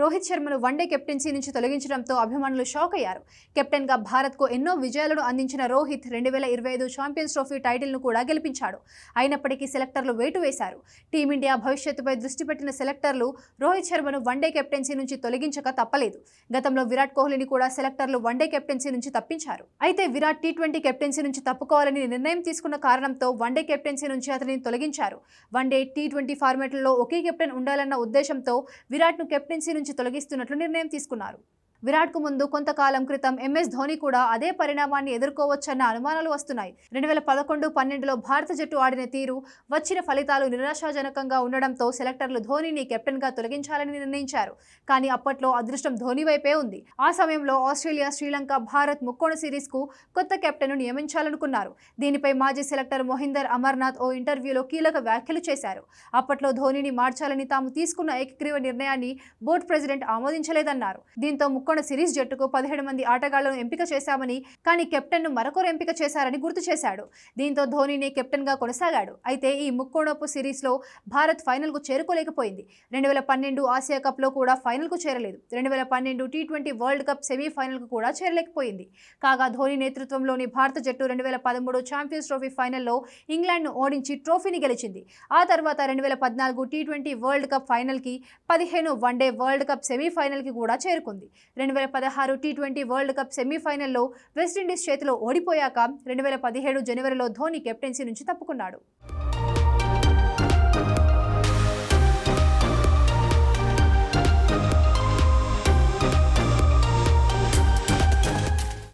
రోహిత్ శర్మను one day captaincy నుంచి తొలగించడంతో అభిమానులు షాక్ అయ్యారు. కెప్టెన్గా భారత్కు ఎన్నో విజయాలను అందించిన రోహిత్ రెండు వేల ఇరవై ఐదు ఛాంపియన్స్ ట్రోఫీ టైటిల్ను కూడా గెలిపించాడు. అయినప్పటికీ సెలెక్టర్లు వేటు వేశారు. టీమిండియా భవిష్యత్తుపై దృష్టి పెట్టిన సెలెక్టర్లు రోహిత్ శర్మను వన్డే కెప్టెన్సీ నుంచి తొలగించక తప్పలేదు. గతంలో విరాట్ కోహ్లీని కూడా సెలెక్టర్లు వన్డే కెప్టెన్సీ నుంచి తప్పించారు. అయితే విరాట్ టీ ట్వంటీ కెప్టెన్సీ నుంచి తప్పుకోవాలని నిర్ణయం తీసుకున్న కారణంతో వన్డే కెప్టెన్సీ నుంచి అతనిని తొలగించారు. వన్డే టీ ట్వంటీ ఫార్మాట్లలో ఒకే కెప్టెన్ ఉండాలన్న ఉద్దేశంతో విరాట్ను కెప్టెన్సీ నుంచి తొలగిస్తున్నట్లు నిర్ణయం తీసుకున్నారు. విరాట్కు ముందు కొంతకాలం క్రితం ఎంఎస్ ధోని కూడా అదే పరిణామాన్ని ఎదుర్కోవచ్చన్న అనుమానాలు వస్తున్నాయి. రెండు వేల పదకొండు పన్నెండులో భారత జట్టు ఆడిన తీరు వచ్చిన ఫలితాలు నిరాశాజనకంగా ఉండడంతో సెలెక్టర్లు ధోనిని కెప్టెన్గా తొలగించాలని నిర్ణయించారు. కానీ అప్పట్లో అదృష్టం ధోని వైపే ఉంది. ఆ సమయంలో ఆస్ట్రేలియా శ్రీలంక భారత్ ముక్కోణ సిరీస్కు కొత్త కెప్టెన్ను నియమించాలనుకున్నారు. దీనిపై మాజీ సెలెక్టర్ మొహిందర్ అమర్నాథ్ ఓ ఇంటర్వ్యూలో కీలక వ్యాఖ్యలు చేశారు. అప్పట్లో ధోనిని మార్చాలని తాము తీసుకున్న ఏకగ్రీవ నిర్ణయాన్ని బోర్డు ప్రెసిడెంట్ ఆమోదించలేదన్నారు. దీంతో ముక్కోణ సిరీస్ జట్టుకు పదిహేడు మంది ఆటగాళ్ళను ఎంపిక చేశామని కానీ కెప్టెన్ను మరొకరు ఎంపిక చేశారని గుర్తు చేశాడు. దీంతో ధోనిని కెప్టెన్గా కొనసాగాడు. అయితే ఈ ముక్కోణపు సిరీస్లో భారత్ ఫైనల్కు చేరుకోలేకపోయింది. రెండు వేల పన్నెండు ఆసియా కప్లో కూడా ఫైనల్కు చేరలేదు. రెండు వేల పన్నెండు టీ ట్వంటీ వరల్డ్ కప్ సెమీఫైనల్కు కూడా చేరలేకపోయింది. కాగా ధోని నేతృత్వంలోని భారత జట్టు రెండు వేల పదమూడు ఛాంపియన్స్ ట్రోఫీ ఫైనల్లో ఇంగ్లాండ్ను ఓడించి ట్రోఫీని గెలిచింది. ఆ తర్వాత రెండు వేల పద్నాలుగు టీ ట్వంటీ వరల్డ్ కప్ ఫైనల్కి పదిహేను వన్డే వరల్డ్ కప్ సెమీఫైనల్కి కూడా చేరుకుంది. రెండు వేల పదహారు టీ ట్వంటీ వరల్డ్ కప్ సెమీఫైనల్లో వెస్టిండీస్ చేతిలో ఓడిపోయాక రెండు వేల పదిహేడు జనవరిలో ధోని కెప్టెన్సీ నుంచి తప్పుకున్నాడు.